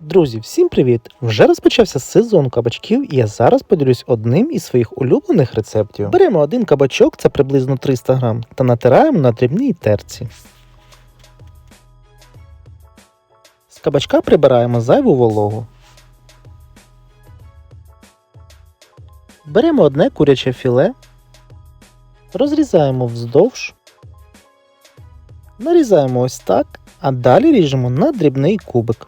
Друзі, всім привіт! Вже розпочався сезон кабачків, і я зараз поділюсь одним із своїх улюблених рецептів. Беремо один кабачок, це приблизно 300 грам, та натираємо на дрібній терці. З кабачка прибираємо зайву вологу. Беремо одне куряче філе, розрізаємо вздовж, нарізаємо ось так, а далі ріжемо на дрібний кубик.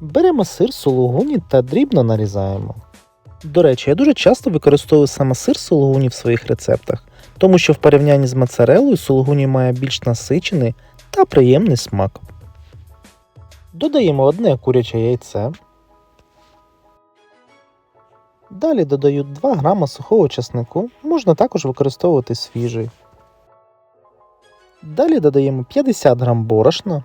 Беремо сир сулугуні та дрібно нарізаємо. До речі, я дуже часто використовую саме сир сулугуні в своїх рецептах, тому що в порівнянні з моцарелою сулугуні має більш насичений та приємний смак. Додаємо одне куряче яйце. Далі додаю 2 грама сухого чеснику, можна також використовувати свіжий. Далі додаємо 50 грам борошна,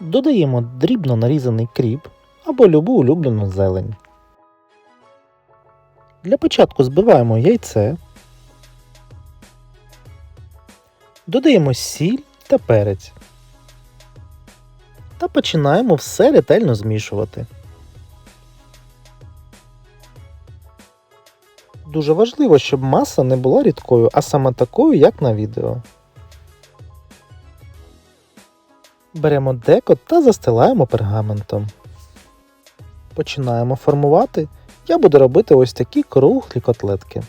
додаємо дрібно нарізаний кріп або любу улюблену зелень. Для початку збиваємо яйце, додаємо сіль та перець та починаємо все ретельно змішувати. Дуже важливо, щоб маса не була рідкою, а саме такою, як на відео. Беремо деко та застилаємо пергаментом. Починаємо формувати. Я буду робити ось такі круглі котлетки.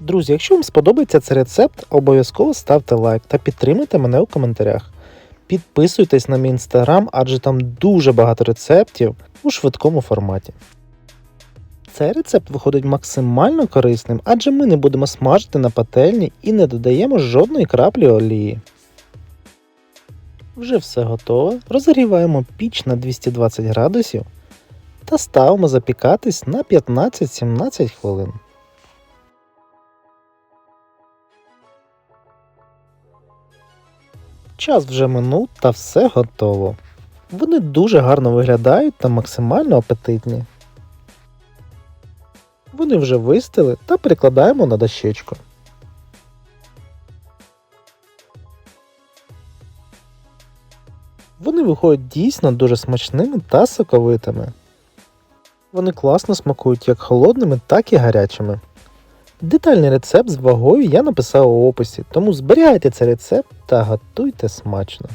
Друзі, якщо вам сподобається цей рецепт, обов'язково ставте лайк та підтримуйте мене у коментарях. Підписуйтесь на мій інстаграм, адже там дуже багато рецептів у швидкому форматі. Цей рецепт виходить максимально корисним, адже ми не будемо смажити на пательні і не додаємо жодної краплі олії. Вже все готове. Розігріваємо піч на 220 градусів та ставимо запікатись на 15-17 хвилин. Час вже минув та все готово. Вони дуже гарно виглядають та максимально апетитні. Вони вже вистили та перекладаємо на дощечку. Вони виходять дійсно дуже смачними та соковитими. Вони класно смакують як холодними, так і гарячими. Детальний рецепт з вагою я написав у описі, тому зберігайте цей рецепт та готуйте смачно.